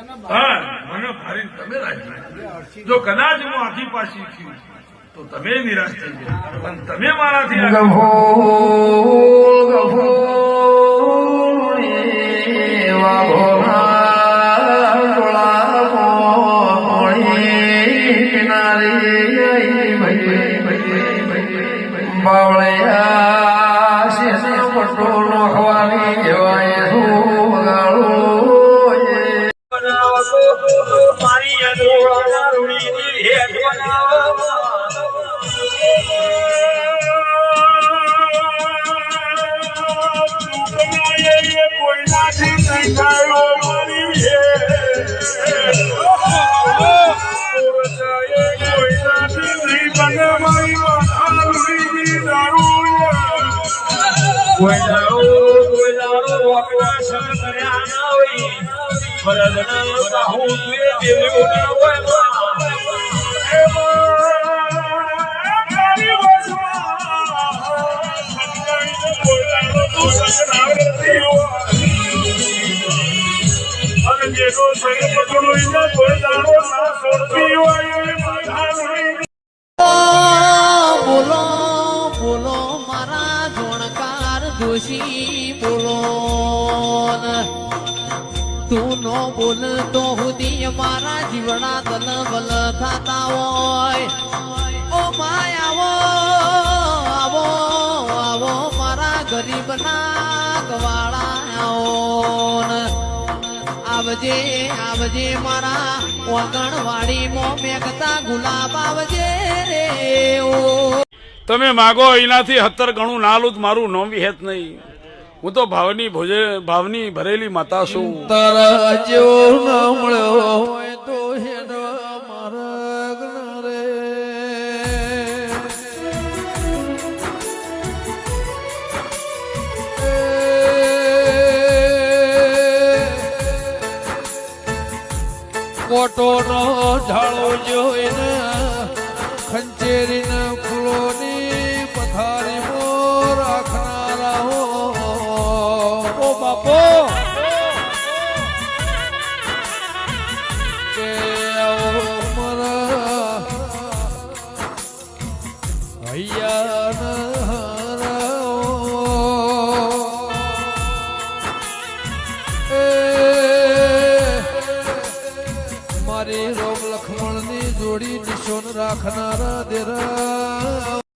હા મને ભારે તમે રાજી જો કદાચ હું આખી પાછી થયું તો તમે નિરાશ થઈ જાય પણ તમે મારાથી બાવળિયા પટોળો ખવાની મારી અધૂરા રૂડીની હેઠ કોઈ દાડો કોઈ દાડો વાપરા શબ્દ કર્યા ના હોય ફરજના બાહુ તુએ દેવ્યો ના હોય. જેનો સંગ પકડો એના ના છોડતી હોય એ માથાની બોલો બોલો મારા જોણકાર દોષી બોલો. તું નો બોલ તો સુધી મારા જીવડા તલ બલ થતા હોય. ઓ માય આવો આવો આવો, મારા ગરીબના ગવાળા આવો આવજે આવજે મારા ઓગણવાડી મો મેઘતા ગુલાબ આવજે. રે ઓ. તમે માગો એનાથી હત્તર ગણું નાલું જ મારું નોમ વિહેત નહીં. હું તો ભાવની ભોજે ભાવની ભરેલી માતા છું. તારા જેવો ન મળ્યો રે કોટોનો ઝાડો જોઈને એ મારી રોમ લખમણની જોડી નિશોન રાખનારા દેરા.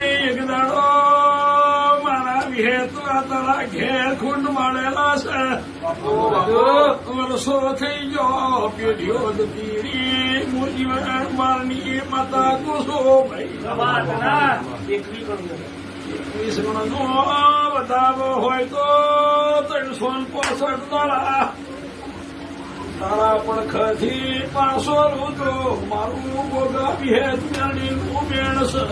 માળેલા છે વર્ષો થઈ ગયો પેઢીઓ જતી જીવન મારની માતા કુસો ભાઈ એકવીસ ગણનો વધારો હોય તો ત્રણસો પોસઠ દાડા તારા પડખથી પાંચસો રૂતો મારું ગોગા વિહેત મેળની નું મેણ છે